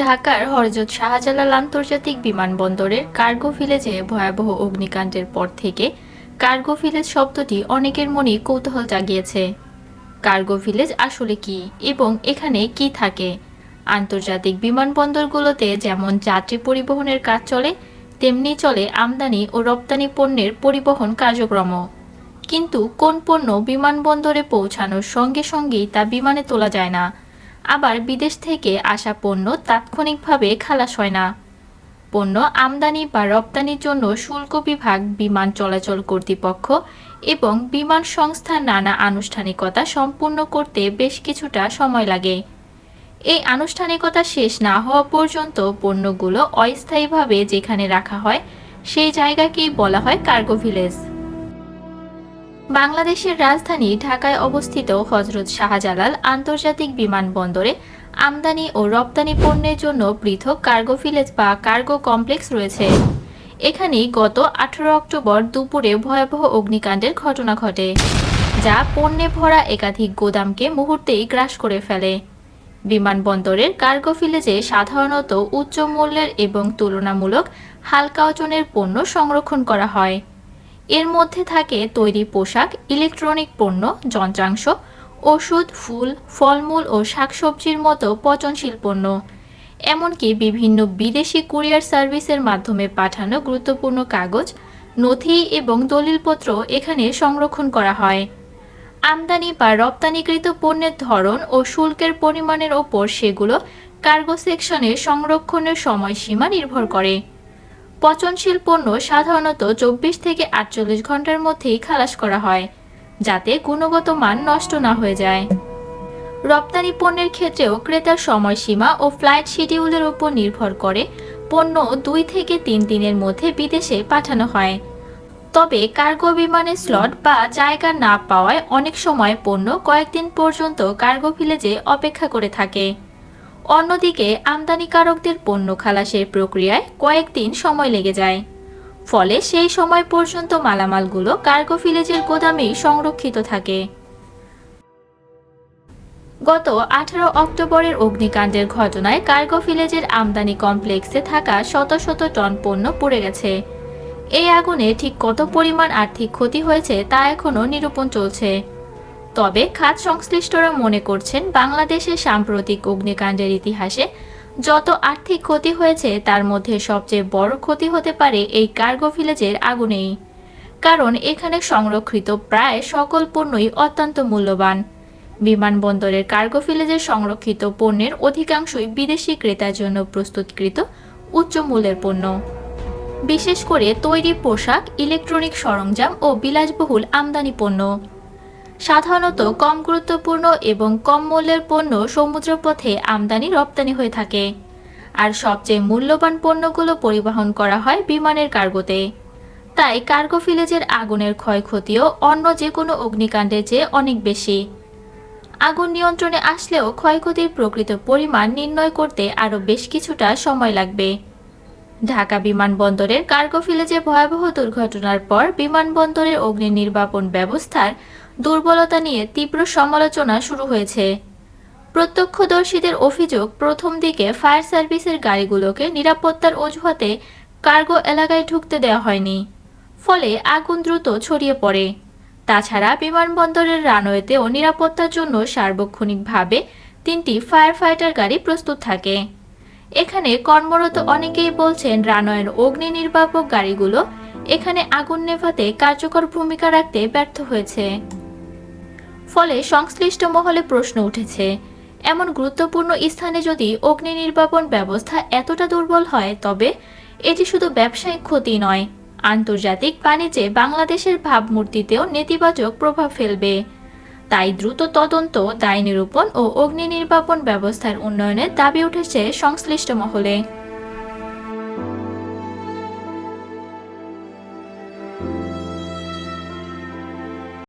ঢাকার হরজত শাহজালাল আন্তর্জাতিক বিমানবন্দরের কার্গো ভিলেজে ভয়াবহ অগ্নিকাণ্ডের পর থেকে কার্গো ভিলেজ শব্দটি অনেকের মনে কৌতূহল জাগিয়েছে। কার্গো ভিলেজ আসলে কি এবং এখানে কি থাকে? আন্তর্জাতিক বিমানবন্দরগুলোতে যেমন যাত্রী পরিবহনের কাজ চলে, তেমনি চলে আমদানি ও রপ্তানি পণ্যের পরিবহন কার্যক্রমও। কিন্তু কোন পণ্য বিমানবন্দরে পৌঁছানোর সঙ্গে সঙ্গেই তা বিমানে তোলা যায় না। আবার বিদেশ থেকে আসা পণ্য তাৎক্ষণিকভাবে খালাস হয় না। পণ্য আমদানি বা রপ্তানির জন্য শুল্ক বিভাগ বিমান চলাচল কর্তৃপক্ষ এবং বিমান সংস্থার নানা আনুষ্ঠানিকতা সম্পূর্ণ করতে বেশ কিছুটা সময় লাগে। এই আনুষ্ঠানিকতা শেষ না হওয়া পর্যন্ত পণ্যগুলো অস্থায়ীভাবে যেখানে রাখা হয়, সেই জায়গাকেই বলা হয় কার্গো ভিলেজ। বাংলাদেশের রাজধানী ঢাকায় অবস্থিত হজরত শাহজালাল আন্তর্জাতিক বিমানবন্দরে আমদানি ও রপ্তানি পণ্যের জন্য পৃথক কার্গো ভিলেজ বা কার্গো কমপ্লেক্স রয়েছে। এখানে গত আঠারো অক্টোবর দুপুরে ভয়াবহ অগ্নিকাণ্ডের ঘটনা ঘটে, যা পণ্যে ভরা একাধিক গোদামকে মুহূর্তেই গ্রাস করে ফেলে। বিমানবন্দরের কার্গো ভিলেজে সাধারণত উচ্চ মূল্যের এবং তুলনামূলক হালকা ওজনের পণ্য সংরক্ষণ করা হয়। এর মধ্যে থাকে তৈরি পোশাক, ইলেকট্রনিক পণ্য, যন্ত্রাংশ, ওষুধ, ফুল, ফলমূল ও শাকসবজির মতো পচনশীল পণ্য। এমনকি বিভিন্ন বিদেশি কুরিয়ার সার্ভিসের মাধ্যমে পাঠানো গুরুত্বপূর্ণ কাগজ, নথি এবং দলিলপত্র এখানে সংরক্ষণ করা হয়। আমদানি বা রপ্তানিকৃত পণ্যের ধরন ও শুল্কের পরিমাণের ওপর সেগুলো কার্গো সেকশনে সংরক্ষণের সময়সীমা নির্ভর করে। পচনশীল পণ্য সাধারণত চব্বিশ থেকে আটচল্লিশ ঘণ্টার মধ্যেই খালাস করা হয়, যাতে গুণগত মান নষ্ট না হয়ে যায়। রপ্তানি পণ্যের ক্ষেত্রেও ক্রেতার সময়সীমা ও ফ্লাইট শিডিউলের উপর নির্ভর করে পণ্য দুই থেকে তিন দিনের মধ্যে বিদেশে পাঠানো হয়। তবে কার্গো বিমানের স্লট বা জায়গা না পাওয়ায় অনেক সময় পণ্য কয়েকদিন পর্যন্ত কার্গো ভিলেজে অপেক্ষা করে থাকে। অন্যদিকে, আমদানিকারকদের পণ্য খালাসের প্রক্রিয়ায় কয়েকদিন সময় লেগে যায়। ফলে সেই সময় পর্যন্ত মালামালগুলো কার্গো ভিলেজের গোদামেই সংরক্ষিত থাকে। গত আঠারো অক্টোবরের অগ্নিকাণ্ডের ঘটনায় কার্গো ভিলেজের আমদানি কমপ্লেক্সে থাকা শত শত টন পণ্য পুড়ে গেছে। এই আগুনে ঠিক কত পরিমাণ আর্থিক ক্ষতি হয়েছে তা এখনও নিরূপণ চলছে। তবে খাত সংশ্লিষ্টরা মনে করছেন বাংলাদেশের সাম্প্রতিক অগ্নিকাণ্ডের ইতিহাসে যত আর্থিক ক্ষতি হয়েছে, তার মধ্যে সবচেয়ে বড় ক্ষতি হতে পারে এই কার্গো ভিলেজের আগুনেই। কারণ এখানে সংরক্ষিত প্রায় সকল পণ্যই অত্যন্ত মূল্যবান। বিমানবন্দরের কার্গো ভিলেজের সংরক্ষিত পণ্যের অধিকাংশই বিদেশি ক্রেতার জন্য প্রস্তুতকৃত উচ্চ মূল্যের পণ্য। বিশেষ করে তৈরি পোশাক, ইলেকট্রনিক সরঞ্জাম ও বিলাসবহুল আমদানি পণ্য। সাধারণত কম গুরুত্বপূর্ণ এবং কম মূল্যের পণ্য সমুদ্রপথে আমদানি রপ্তানি হয়ে থাকে। আর সবচেয়ে মূল্যবান পণ্যগুলো পরিবহন করা হয় বিমানের কার্গোতে। তাই কার্গো ভিলেজের আগুনের ক্ষয়ক্ষতিও অন্য যে কোনো অগ্নিকাণ্ডের চেয়ে অনেক বেশি। আগুন নিয়ন্ত্রণে আসলেও ক্ষয়ক্ষতির প্রকৃত পরিমাণ নির্ণয় করতে আরও বেশ কিছুটা সময় লাগবে। ঢাকা বিমানবন্দরের কার্গো ভিলেজে ভয়াবহ দুর্ঘটনার পর বিমানবন্দরের অগ্নি নির্বাপন ব্যবস্থার দুর্বলতা নিয়ে তীব্র সমালোচনা শুরু হয়েছে। প্রত্যক্ষদর্শীদের অভিযোগ, প্রথম দিকে ফায়ার সার্ভিসের গাড়িগুলোকে নিরাপত্তার অজুহাতে কার্গো এলাকায় ঢুকতে দেওয়া হয়নি, ফলে আগুন দ্রুত ছড়িয়ে পড়ে। তাছাড়া বিমানবন্দরের রানওয়েতেও নিরাপত্তার জন্য সার্বক্ষণিকভাবে তিনটি ফায়ার ফাইটার গাড়ি প্রস্তুত থাকে। এখানে কর্মরত অনেকেই বলছেন, রানওয়ের অগ্নি নির্বাপক গাড়িগুলো এখানে আগুন নেভাতে কার্যকর ভূমিকা রাখতে ব্যর্থ হয়েছে। ফলে সংশ্লিষ্ট মহলে প্রশ্ন উঠেছে। এমন গুরুত্বপূর্ণ স্থানে যদি অগ্নি নির্বাপন ব্যবস্থা এতটা দুর্বল হয়, তবে এটি শুধু ব্যবসায়িক ক্ষতি নয়, আন্তর্জাতিক বাণিজ্যে বাংলাদেশের ভাবমূর্তিতেও নেতিবাচক প্রভাব ফেলবে। তাই দ্রুত তদন্ত, দায় নিরূপণ ও অগ্নি নির্বাপন ব্যবস্থার উন্নয়নের দাবি উঠেছে সংশ্লিষ্ট মহলে।